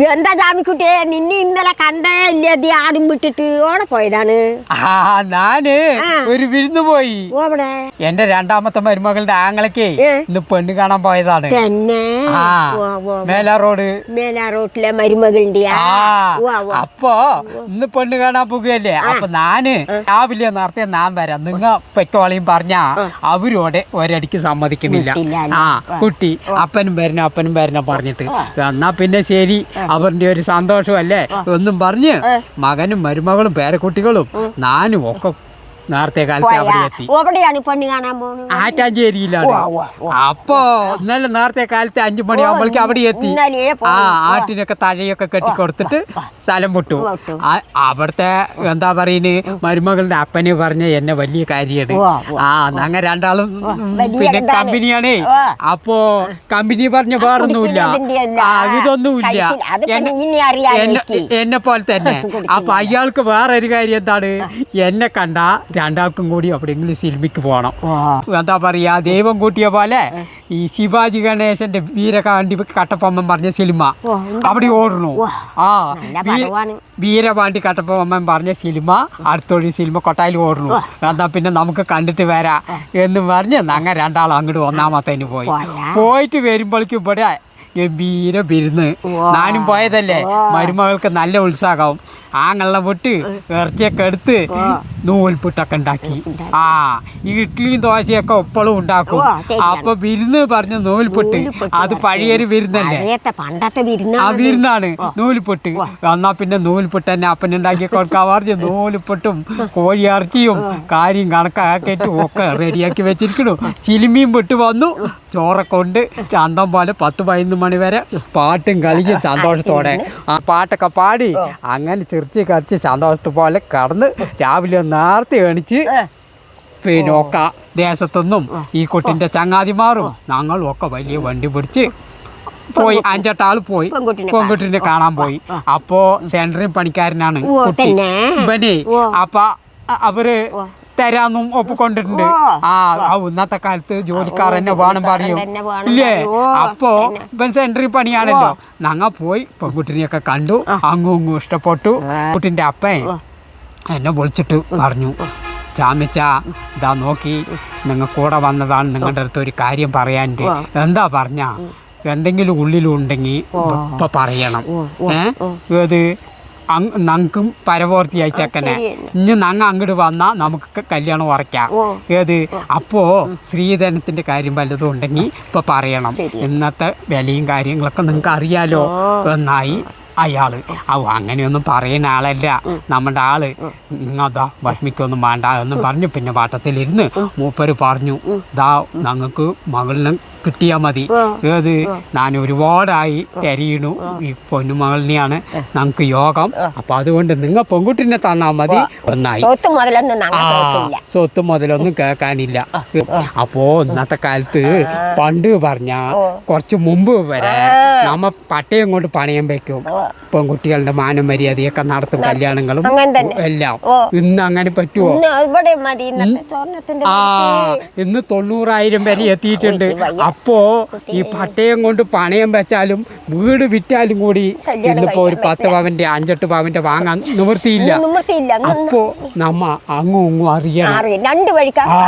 എന്താ ജാമിക്കുട്ടിയെ നിന്നെ ഇന്നലെ കണ്ടേ ഇല്ല ആടും വിട്ടിട്ട് ഓടെ പോയതാണ്. ആ ഞാൻ ഒരു വിരുന്ന് പോയി. എന്റെ രണ്ടാമത്തെ മരുമകളുടെ ആങ്ങളൊക്കെ. ഇന്ന് പെണ്ണ് കാണാൻ പോയതാണ്. തന്നെ. മേലാ റോഡ്. മേലാ റോഡിലെ മരുമകളുടെ അപ്പൊ ഇന്ന് പെണ്ണ് കാണാൻ പോകുകയല്ലേ? അപ്പൊ ഞാൻ രാവിലെ നേരത്തെ ഞാൻ വരാം. നിങ്ങ പെറ്റോളിയും പറഞ്ഞ അവരോട് ഒരടിക്ക് സമ്മതിക്കുന്നില്ല. ആ കുട്ടി അപ്പനും വരണം അപ്പനും വരണം പറഞ്ഞിട്ട്. എന്നാ പിന്നെ ശരി. അവരുടെ ഒരു സന്തോഷം അല്ലേ ഒന്നും പറഞ്ഞ് മകനും മരുമകളും പേരക്കുട്ടികളും നാനും ഒക്കെ നേരത്തെ കാലത്ത് അവിടെ എത്തി. എവിടെയാണ് പെണ്ണ് കാണാൻ പോകുന്നത് ആറ്റാഞ്ചേരിയിലാണ്. അപ്പോ ഇന്നലെ നേരത്തെ കാലത്ത് അഞ്ചു മണിയാകുമ്പോഴേക്കും അവിടെ എത്തി. ഇന്നലെ ആ ആട്ടിനൊക്കെ തഴയൊക്കെ കെട്ടി കൊടുത്തിട്ട് സ്ഥലം വിട്ടു. അവിടുത്തെ എന്താ പറയുന്നത് മരുമകളുടെ അപ്പനെ പറഞ്ഞ എന്നെ വലിയ കാര്യമാണ്. ഉവ്വ. ആ ഞങ്ങ രണ്ടാളും പിന്നെ കമ്പനിയാണേ. അപ്പോ കമ്പനി പറഞ്ഞ വേറൊന്നുമില്ല. ഇതൊന്നുമില്ല. എന്നെ- പോലെ തന്നെ. അപ്പൊ അയാൾക്ക് വേറെ ഒരു കാര്യം എന്താണ്? എന്നെ കണ്ട രണ്ടാൾക്കും കൂടി അവിടെ എവിടെയെങ്കിലും സിനിമയ്ക്ക് പോകണം. എന്താ പറയാ ദൈവം കൂട്ടിയ പോലെ ഈ ശിവാജി ഗണേശന്റെ വീരകാണ്ടി കട്ടപ്പൊമ്മൻ പറഞ്ഞ സിനിമ അവിടെ ഓടണു. ആ. വീരപാണ്ടി കട്ടപ്പൊമ്മൻ പറഞ്ഞ സിനിമ അടുത്തൊരു സിനിമ കൊട്ടായിൽ ഓടണു. എന്താ പിന്നെ നമുക്ക് കണ്ടിട്ട് വരാ എന്ന് പറഞ്ഞ് ഞങ്ങൾ രണ്ടാളും അങ്ങോട്ട് ഒന്നാമത്തേന് പോയി. പോയിട്ട് വരുമ്പോഴേക്കും ഇവിടെ ഗംഭീര വിരുന്ന്. ഞാനും പോയതല്ലേ? മരുമകൾക്ക് നല്ല ഉത്സാഹം. ആങ്ങളെ പൊട്ട് ഇറച്ചിയൊക്കെ എടുത്ത് നൂൽപുട്ടൊക്കെ. ഉണ്ടാക്കി ആ ഈ ഇഡ്ഡലിയും ദോശയൊക്കെ ഒപ്പളും ഉണ്ടാക്കും. അപ്പൊ വിരുന്ന് പറഞ്ഞ നൂൽപുട്ട്. അത് പഴയൊരു വിരുന്നല്ലേ? ആ വിരുന്നാണ് നൂൽപുട്ട്. എന്നാ പിന്നെ നൂൽപുട്ട് തന്നെ അപ്പനുണ്ടാക്കി കൊടുക്കാൻ പറഞ്ഞു നൂൽപുട്ടും കോഴി ഇറച്ചിയും കാര്യം കണക്കാക്കിയിട്ട് ഒക്കെ റെഡിയാക്കി വെച്ചിരിക്കണു. ചിലിമിയും വിട്ട് വന്നു. ചോറൊക്കെ കൊണ്ട് ചന്തം പോലെ പത്ത് പതിനൊന്ന് മണി വരെ പാട്ടും കളിക്കും സന്തോഷത്തോടെ. ആ പാട്ടൊക്കെ പാടി അങ്ങനെ ചിരിച്ച് കറിച്ച് സന്തോഷത്തെ പോലെ കടന്ന് രാവിലെ നേരത്തെ എണിച്ച് പിന്നെ ഒക്കെ ദേശത്തുനിന്നും ഈ കുട്ടിന്റെ ചങ്ങാതിമാറും ഞങ്ങളും ഒക്കെ വലിയ വണ്ടി പിടിച്ച് പോയി അഞ്ചെട്ടാൾ പോയി. പെൺകുട്ടിനെ കാണാൻ. പോയി. അപ്പോ സെൻട്രിങ് പണിക്കാരനാണ് ബനി കുട്ടി. തന്നെ? ഇവനെ അപ്പൊ അവർ തരാന്നും ഒപ്പിക്കൊണ്ടിട്ടുണ്ട് കൊണ്ടിട്ടുണ്ട് ആ ആ ഇന്നത്തെ കാലത്ത് ജോലിക്കാർ തന്നെ വേണം പറയും. ഇല്ലേ? അപ്പോ ഇവൻ സെൻട്രി പണിയാണല്ലോ. ഞങ്ങ പോയി പെൺകുട്ടിനെയൊക്കെ കണ്ടു. അങ്ങും ഇങ്ങും ഇഷ്ടപ്പെട്ടു. കുട്ടിന്റെ അപ്പൻ എന്നെ വിളിച്ചിട്ട് പറഞ്ഞു ചാമിച്ച ഇതാ നോക്കി നിങ്ങൾ കൂടെ വന്നതാണ് നിങ്ങളുടെ അടുത്ത് ഒരു കാര്യം പറയാനുണ്ട്. എന്താ പറഞ്ഞ എന്തെങ്കിലും ഉള്ളിലുണ്ടെങ്കിൽ ഇപ്പൊ പറയണം. ഏ? ഏത്? ഞങ്ങൾക്കും പരപൂർത്തിയായി ചെക്കനെ ഇനി ഞങ്ങ അങ്ങോട്ട് വന്നാ നമുക്ക് കല്യാണം ഉറക്കാം. ഏത്? അപ്പോ സ്ത്രീധനത്തിന്റെ കാര്യം വല്ലതും ഉണ്ടെങ്കിൽ ഇപ്പൊ പറയണം. ഇന്നത്തെ വിലയും കാര്യങ്ങളൊക്കെ നിങ്ങൾക്ക് അറിയാലോ. എന്നായി. അയാൾ. ഓ അങ്ങനെയൊന്നും പറയുന്ന ആളല്ല. നമ്മുടെ ആൾ നിങ്ങതാ ഭക്ഷണിക്കൊന്നും വേണ്ട എന്നും പറഞ്ഞു. പിന്നെ വാട്ടത്തിലിരുന്ന് മൂപ്പര് പറഞ്ഞു ദാ ഞങ്ങൾക്ക് മകളിനെ കിട്ടിയാ മതി. ഏത്? ഞാൻ ഒരുപാടായി തിരയണു ഈ പൊന്നുമകളിനെയാണ് നമുക്ക് യോഗം. അപ്പൊ അതുകൊണ്ട് നിങ്ങൾ പെൺകുട്ടിനെ തന്നാ മതി. ഒന്നായി. സ്വത്ത് മുതലൊന്നും ആ. സ്വത്ത് മുതലൊന്നും കേൾക്കാനില്ല. അപ്പോ ഇന്നത്തെ കാലത്ത് പണ്ട് പറഞ്ഞ കുറച്ച് മുമ്പ് വരെ നമ്മ പട്ടയം കൊണ്ട് പണയം വെക്കും. പെൺകുട്ടികളുടെ മാനം മര്യാദയൊക്കെ നടത്തും കല്യാണങ്ങളും എല്ലാം. ഇന്ന് അങ്ങനെ പറ്റുമോ ആ. ഇന്ന് തൊണ്ണൂറായിരം വരെ എത്തിയിട്ടുണ്ട്. അപ്പോ ഈ പട്ടയം കൊണ്ട് പണയം വെച്ചാലും വീട് വിറ്റാലും കൂടി ഇന്നിപ്പോ ഒരു പത്ത് പവന്റെ അഞ്ചെട്ട് പവന്റെ വാങ്ങാൻ നിവൃത്തിയില്ല. അപ്പോ നമ്മ അങ്ങും ഇങ്ങും അറിയണം. രണ്ട് വഴിക്കാർ ആ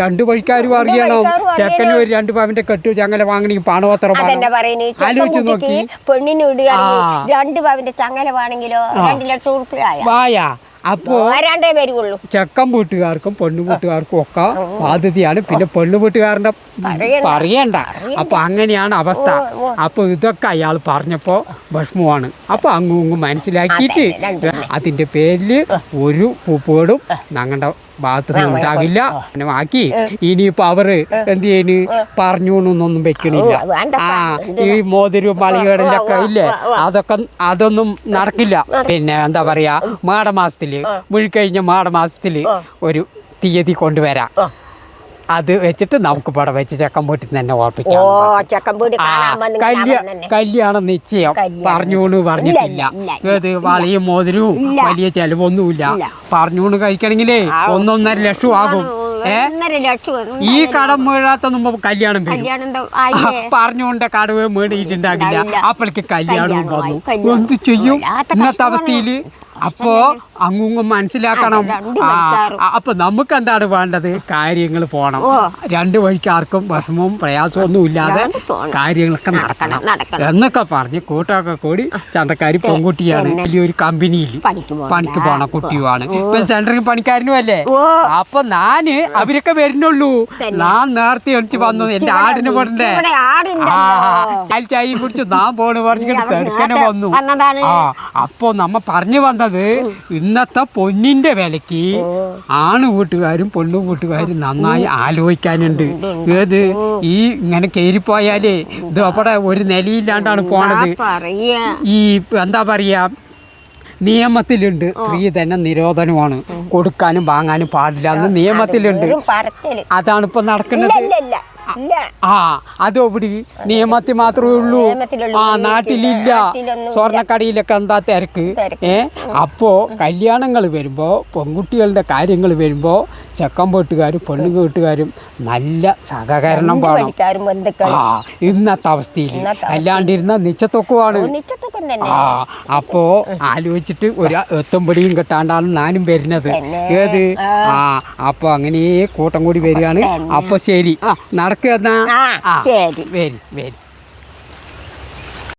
രണ്ട് വഴിക്കാരും അറിയണം. ചെക്കന് ഒരു രണ്ട് പവന്റെ കെട്ടു ചങ്ങല വാങ്ങണമെങ്കിൽ പണവത്ര അതെന്നെ പറയുന്നത് ആലോചിച്ച് നോക്കി. പെണ്ണിന്. രണ്ട് പവന്റെ ചങ്ങല വേണമെങ്കിലോ രണ്ട് ലക്ഷം റുപ്യ വായ. അപ്പോ ആരാണ്ടേ വരുവുള്ളൂ. ചെക്കൻ വീട്ടുകാർക്കും പെണ്ണു വീട്ടുകാർക്കും ഒക്കെ ബാധ്യതയാണ്. പിന്നെ പെണ്ണു വീട്ടുകാരന്റെ പറയണ്ട. അപ്പൊ അങ്ങനെയാണ് അവസ്ഥ. അപ്പൊ ഇതൊക്കെ അയാൾ പറഞ്ഞപ്പോ വിഷമമാണ്. അപ്പൊ അങ്ങും ഇങ്ങും മനസ്സിലാക്കിയിട്ട് അതിന്റെ പേരിൽ ഒരു പൂപ്പേടും ഞങ്ങളുടെ നിന്ന് ഉണ്ടാകില്ല പിന്നെ ആക്കി ഇനിയിപ്പോ അവർ എന്ത് ചെയ്യുന്നു പറഞ്ഞോണൊന്നും വെക്കണില്ല. ആ ഈ മോതിരും മളികടലൊക്കെ ഇല്ലേ? അതൊക്കെ അതൊന്നും നടക്കില്ല. പിന്നെ എന്താ പറയാ? മാടമാസത്തിൽ മുഴിക്കഴിഞ്ഞ മാടമാസത്തിൽ ഒരു തീയതി കൊണ്ടുവരാം. അത് വെച്ചിട്ട് നമുക്ക് ഇവിടെ വെച്ച് ചെക്കൻ വീട്ടിൽ തന്നെ ഓർപ്പിക്കാം കല്യാണം നിശ്ചയം. പറഞ്ഞോണ് പറഞ്ഞിട്ടില്ല. ഏത് വളയും മോതിരവും. വലിയ ചെലവൊന്നുമില്ല. പറഞ്ഞൂണ് കഴിക്കണമെങ്കിലേ ഒന്നൊന്നര ലക്ഷം ആകും. ഈ കടം വീഴാത്ത മുമ്പ് കല്യാണം പറഞ്ഞുകൊണ്ട് കടവ് മേടിയിട്ടുണ്ടാകില്ല. ഉണ്ടാവില്ല. അപ്പോഴേക്ക് കല്യാണവും വന്നു. എന്ത് ചെയ്യും? ഇന്നത്തെ. അവസ്ഥയിൽ അപ്പോ അങ്ങുങ്ങും മനസ്സിലാക്കണം. ആ. ആ, അപ്പൊ നമുക്ക് എന്താണ് വേണ്ടത്? കാര്യങ്ങൾ പോണം. രണ്ടു രണ്ട് വഴിക്ക് ആർക്കും വിഷമവും പ്രയാസവും ഒന്നും ഇല്ലാതെ കാര്യങ്ങളൊക്കെ നടക്കണം. എന്നൊക്കെ പറഞ്ഞ് കൂട്ടമൊക്കെ കൂടി ചന്തക്കാരി പെൺകുട്ടിയാണ്. വലിയൊരു കമ്പനിയിൽ പണിക്ക് പോണ കുട്ടിയുമാണ്. ഇപ്പൊ സെൻട്രൽ പണിക്കാരനും അല്ലേ. അപ്പൊ ഞാൻ അവരൊക്കെ വരുന്നുള്ളൂ. ഞാൻ നേരത്തെ എണിച്ച് വന്നു. എന്റെ ആടിന് ഇവിടെ ആടുണ്ടല്ലോ. ചായ കുടിച്ച് ഞാൻ പോണ് പറഞ്ഞിട്ട് തിരക്കനെ വന്നു. ആ അപ്പൊ നമ്മ പറഞ്ഞു വന്നത് ഇന്നത്തെ പൊന്നിന്റെ വിലക്ക് ആണ് വീട്ടുകാരും പെണ്ണു വീട്ടുകാരും നന്നായി ആലോചിക്കാനുണ്ട്. ഏത്? ഈ ഇങ്ങനെ കയറിപ്പോയാലേ ഇത് അവിടെ ഒരു നിലയില്ലാണ്ടാണ് പോണത്. ഈ എന്താ പറയാ? നിയമത്തിലുണ്ട്. സ്ത്രീ തന്നെ നിരോധനമാണ്. കൊടുക്കാനും വാങ്ങാനും പാടില്ല എന്ന് നിയമത്തിലുണ്ട്. അതാണ് ഇപ്പൊ നടക്കുന്നത്. ആ അതൊവിടെ നിയമത്തിൽ മാത്രമേ ഉള്ളൂ. ആ നാട്ടിലില്ല. സ്വർണക്കടയിലൊക്കെ സ്വർണക്കടയിലൊക്കെ എന്താ തിരക്ക്. ഏ? അപ്പോ കല്യാണങ്ങൾ വരുമ്പോ പെൺകുട്ടികളുടെ കാര്യങ്ങൾ വരുമ്പോ ചെക്കൻ വീട്ടുകാരും പെണ്ണു വീട്ടുകാരും നല്ല സഹകരണം വേണം. ആ ഇന്നത്തെ അവസ്ഥയിൽ. അല്ലാണ്ടിരുന്ന നിശ്ചത്തൊക്കുവാണ് ആ അപ്പോ ആലോചിച്ചിട്ട് ഒരു എത്തുമ്പടിയും കിട്ടാണ്ടാണ് ഞാനും വരുന്നത്. ഏത്? ആ. അപ്പൊ അങ്ങനെ കൂട്ടം കൂടി വരികയാണ്. അപ്പൊ ശരി. നടക്കുക എന്നാ ആ, ശരി. വരി വരി